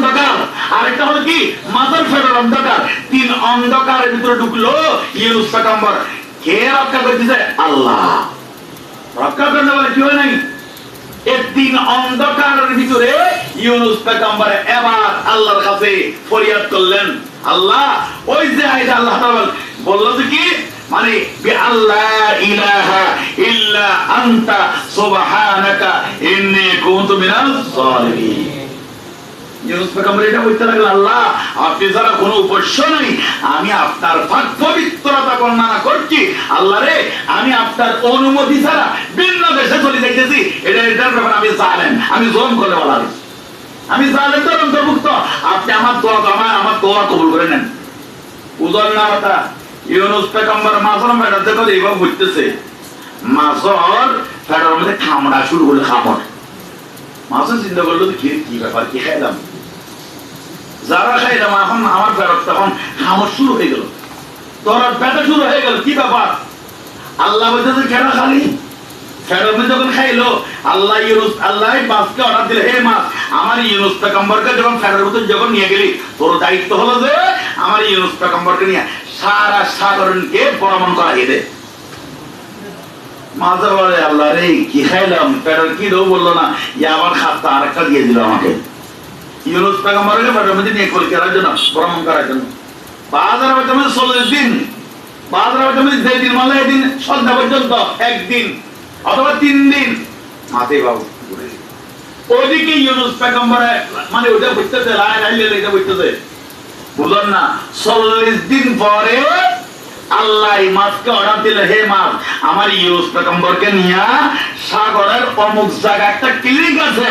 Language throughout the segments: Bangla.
অন্ধকার। আরেকটা হলো কি? মাদার ফেডার অন্ধকার। তিন অন্ধকারের ভিতরে ঢুকলো ইউনুস পেগম্বর কে রক্ষা করতেছে আল্লাহ। রক্ষা করতে বলে কি হয় নাই? এই তিন অন্ধকারের ভিতরে ইউনুস পেগম্বর এবার আল্লাহর কাছে ফরিয়াদ করলেন। আল্লাহ, ওই যে আল্লাহ বলল যে কি? মানে আল্লাহ ইলাহা ইল্লা আনতা, সুবহানাকা, ইন্নী কুনতু জালিমিন কোনো আমি আপনার অনুমতি ছাড়া দেশে চলে যাইতেছি। এটা এটার আমি জানেন। আমি করে বলা আমি জানেন অন্তর্ভুক্ত আপনি আমার দোয়া, আমার আমার দোয়া কবুল করে নেন। উদল না কথা মাসর এইভাবে বুঝতেছে মাসর মধ্যে খামড়া শুরু করলে খামড়। মাসুদ চিন্তা করল কি কি ব্যাপার, কি খাইলাম? যারা খাইলাম এখন আমার ফেরত তখন খামর শুরু হয়ে গেল। তোর পেটা শুরু হয়ে গেল, কি ব্যাপার? আল্লাহ বলতেছে কেন খালি? খাইলো, আল্লাহ আমার তোর দায়িত্ব হলো যে আমার নিয়ে সারা আল্লাহ রে, কি খাইলাম? পেটের কি দেবো বলল না? ই আবার খাতটা আরেকটা দিয়ে দিল আমাকে। মানে বুঝলেন না, চল্লিশ দিন পরে আল্লাহ মাছকে অর্ডার দিল, হে মাছ, আমার ইউস পেগম্বরকে নিয়ে সাগরের অমুক জায়গা একটা ক্লিনিক আছে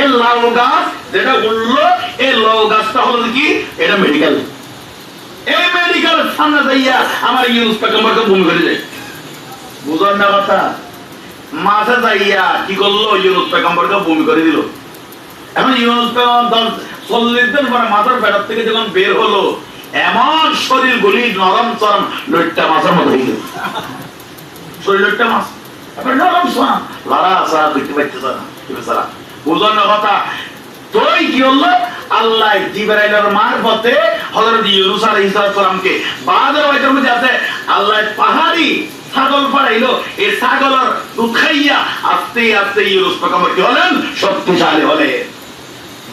এই লাউ গাছ যেটা উঠল, এই লাউ গাছটা হলো কি? এটা মেডিকেল এই মেডিকেলের সামনে যাইয়া আমার ইউজ পেগম্বরকে ভূমি করে যায়। বুঝলেন না কথা? মাঝে যাইয়া কি করল? ইউনুস পেগম্বরকে ভূমি করে দিল। এখন ইউনুস পেগম্বর চল্লিশ দিন পরে মাথার পেটার থেকে যখন বের হলো, এমন শরীর গুলি, নরম চরম লইট্টা মাছের মতো গেল। শরীর লইট্টা মাছ। এবার নরম চরম। লড়া আসা দেখতে পাইতেছে না। বুঝলেন কথা। তোই কি হলো? আল্লাহ জিবরাইলের মারফতে হযরত ইউনুস আলাইহিস সালামকে বাদের ওইটার মধ্যে আছে। আল্লাহ পাহাড়ি ছাগল পাড়াইলো। এই ছাগলের দুধ আস্তে আস্তে ইউনুস পেগম্বর কি হলেন? শক্তিশালী হলেন।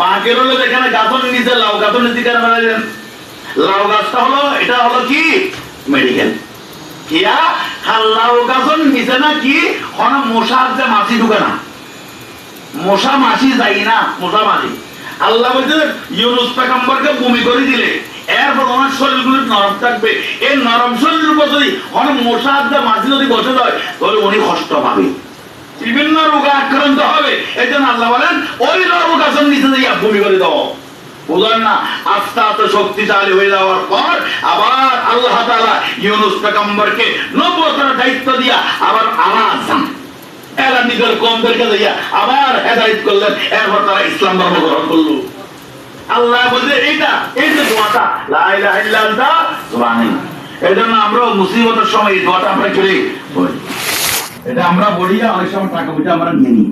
বাঘের হলো যেখানে গাছন নিচে, লাউ গাছন নিচে কেন বানাইলেন লাউ গাছটা হলো, এটা হলো কি? মেডিকেল। কিয়া? লাউ গাছন নিচে না কি হন মশার যে মাছি ঢুকে না। মশা মাছি যাই না, মশা মাছি। আল্লাহ বলছে, ইউনুস পেগম্বরকে বমি করে দিলে, এরপর ওনার শরীরগুলো নরম থাকবে। এই নরম শরীরের উপর যদি অনেক মশার যে মাছি যদি বসে যায়, তাহলে উনি কষ্ট পাবে। বিভিন্ন রোগে আক্রান্ত হবে। এই জন্য আল্লাহ বলেন, ওই রোগ আসন নিচে যাইয়া ভূমি করে দাও। বুঝলেন না? আস্তে আস্তে শক্তিশালী হয়ে যাওয়ার পর আবার আল্লাহ তাআলা ইউনুস পেগম্বরকে নবুয়তের দায়িত্ব দিয়া আবার আবার হেদায়ত করলেন, এরপর তারা ইসলাম ধর্ম গ্রহণ করল। আল্লাহ বলছে, এইটা, এই যে দোয়াটা, লা ইলাহা ইল্লা আনতা সুবহানাক এই জন্য আমরা মুসিবতের সময় এই দোয়াটা আমরা করে। এটা আমরা বলি, অনেক সময় টাকা পয়সা আমরা নিয়ে নিই।